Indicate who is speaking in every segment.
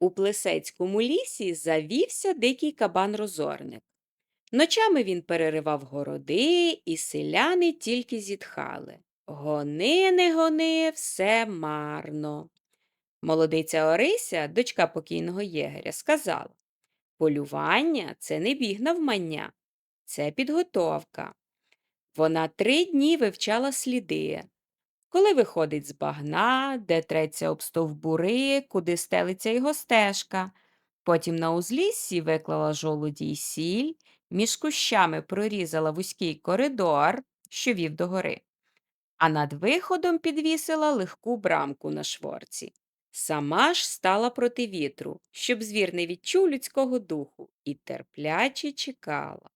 Speaker 1: У Плесецькому лісі завівся дикий кабан-розорник. Ночами він переривав городи, і селяни тільки зітхали. Гони, не гони, все марно. Молодиця Орися, дочка покійного єгеря, сказала полювання це не біг навмання, це підготовка. Вона три дні вивчала сліди, коли виходить з багна, де треться об стовбури, куди стелиться його стежка. Потім на узліссі виклала жолуді й сіль, між кущами прорізала вузький коридор, що вів до гори, а над виходом підвісила легку брамку на шворці. Сама ж стала проти вітру, щоб звір не відчув людського духу, і терпляче чекала.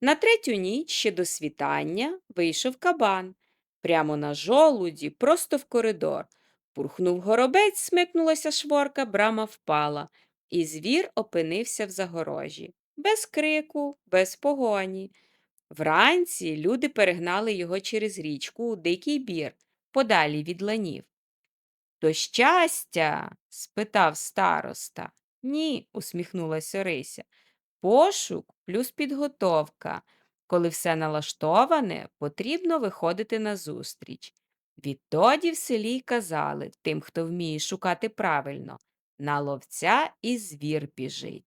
Speaker 1: На третю ніч ще до світання вийшов кабан. Прямо на жолуді, просто в коридор. Пурхнув горобець, смикнулася шворка, брама впала, і звір опинився в загорожі. Без крику, без погоні. Вранці люди перегнали його через річку у дикий бір, подалі від ланів. То щастя? спитав староста. Ні, усміхнулася Орися. Пошук плюс підготовка. Коли все налаштоване, потрібно виходити назустріч. Відтоді в селі й казали тим, хто вміє шукати правильно, на ловця і звір біжить.